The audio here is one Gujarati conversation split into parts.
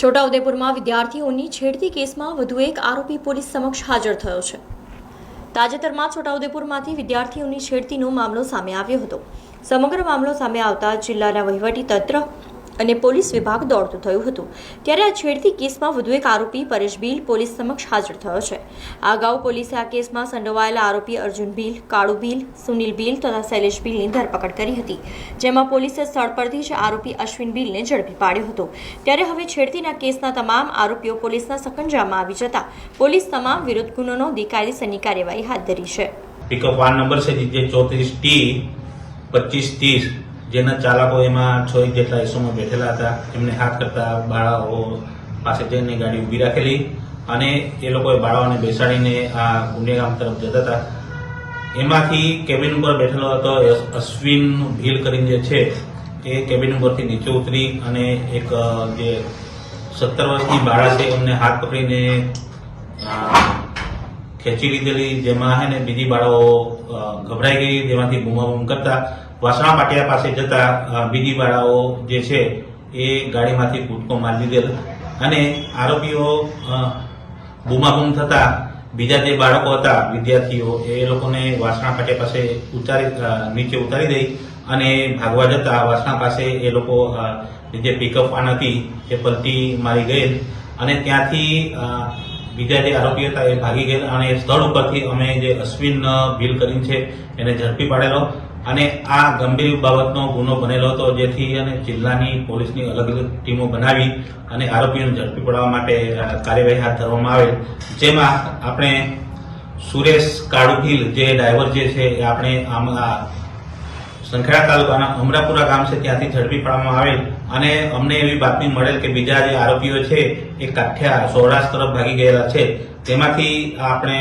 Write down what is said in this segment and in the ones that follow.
છોટાઉદેપુરમાં વિદ્યાર્થીઓની છેડતી કેસમાં વધુ એક આરોપી પોલીસ સમક્ષ હાજર થયો છે. તાજેતરમાં છોટાઉદેપુરમાંથી વિદ્યાર્થીઓની છેડતીનો મામલો સામે આવ્યો હતો. સમગ્ર મામલો સામે આવતા જિલ્લાના વહીવટી તંત્ર અને પોલીસ વિભાગ દોડતું થયું હતું. ત્યારે આ છેડતી કેસમાં વધુ એક આરોપી પરેશ ભીલ પોલીસ સમક્ષ હાજર થયો છે. અગાઉ પોલીસે આ કેસમાં સંડોવાયેલા આરોપી અર્જુન ભીલ, કાળુ ભીલ, સુનિલ ભીલ તથા શૈલેષ ભીલની ધરપકડ કરી હતી. જેમાં પોલીસે સ્થળ પરથી જ આરોપી અશ્વિન ભીલને ઝડપી પાડ્યો હતો. ત્યારે હવે છેડતીના કેસના તમામ આરોપીઓ પોલીસના સકંજામાં આવી જતા પોલીસ તમામ વિરુદ્ધ ગુનો નોંધી કાયદેસરની કાર્યવાહી હાથ ધરી છે. પિકઅપ વાન નંબર છે, જે ચોત્રીસ ટી, પચીસ ત્રીસ. જેના ચાલકો એમાં છ એક જેટલા હિસ્સોમાં બેઠેલા હતા, એમને હાથ કરતા બાળાઓ પાસે જઈને ગાડી ઊભી રાખેલી અને એ લોકોએ બાળાઓને બેસાડીને આ ગુંડેગામ તરફ જતા હતા. એમાંથી કેબિન ઉપર બેઠેલો હતો અશ્વિન ભીલ કરીને જે છે, એ કેબિન ઉપરથી નીચે ઉતરી અને એક જે સત્તર વર્ષની બાળા છે, એમને હાથ પકડીને ખેંચી લીધેલી, જેમાં હે ને બીજી બાળાઓ ગભરાઈ ગઈ જેમાંથી બૂમાબૂમ કરતા, વાસણા પાટિયા પાસે જતા બીજી બાળાઓ જે છે એ ગાડીમાંથી કૂદકો મારી લીધેલ. અને આરોપીઓ બૂમાબૂમ થતા, બીજા જે બાળકો હતા, વિદ્યાર્થીઓ, એ લોકોને વાસણા પાટિયા પાસે ઉતારી નીચે ઉતારી દઈ અને ભાગવા જતા વાસણા પાસે એ લોકો જે પિકઅપ વાન હતી, એ પલટી મારી ગયેલ. અને ત્યાંથી બીજા જે આરોપી હતા એ ભાગી ગયેલા અને સ્થળ ઉપરથી અમે જે અશ્વિન ભીલ કરીને છે, એને ઝડપી પાડેલો. અને આ ગંભીર બાબતનો ગુનો બનેલો હતો, જેથી અને જિલ્લાની પોલીસની અલગ અલગ ટીમો બનાવી અને આરોપીઓને ઝડપી પાડવા માટે કાર્યવાહી હાથ ધરવામાં આવેલ. જેમાં આપણે સુરેશ કાળુભીલ જે ડ્રાઈવર જે છે, એ આપણે આમ સંખેડા તાલુકાના અમરાપુરા ગામ છે, ત્યાંથી ઝડપી પાડવામાં આવેલ. અને અમને એવી બાતમી મળેલ કે બીજા જે આરોપીઓ છે, એ કાઠિયા સૌરાષ્ટ્ર તરફ ભાગી ગયેલા છે. તેમાંથી આપણે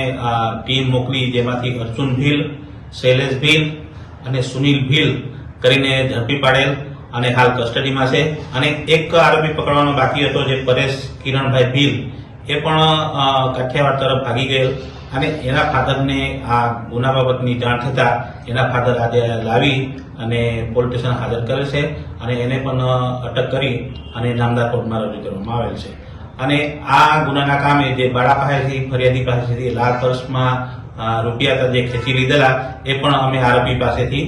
ટીમ મોકલી, જેમાંથી અર્જુન ભીલ, શૈલેષ ભીલ અને સુનિલ ભીલ કરીને ઝડપી પાડેલ અને હાલ કસ્ટડીમાં છે. અને એક આરોપી પકડવાનો બાકી હતો, જે પરેશ કિરણભાઈ ભીલ. એ પણ કાઠિયાવાડ તરફ ભાગી ગયેલ અને એના ફાધરને આ ગુના બાબતની જાણ થતાં એના ફાધર આજે લાવી અને પોલીસ સ્ટેશન હાજર કરેલ છે અને એને પણ અટક કરી અને નામદાર કોર્ટમાં રજૂ કરવામાં આવેલ છે. અને આ ગુનાના કામે જે બાળા પાસેથી, ફરિયાદી પાસેથી લાખ વર્ષમાં રૂપિયા જે ખેંચી લીધેલા, એ પણ અમે આરોપી પાસેથી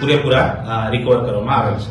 પૂરેપૂરા રિકવર કરવામાં આવેલ છે.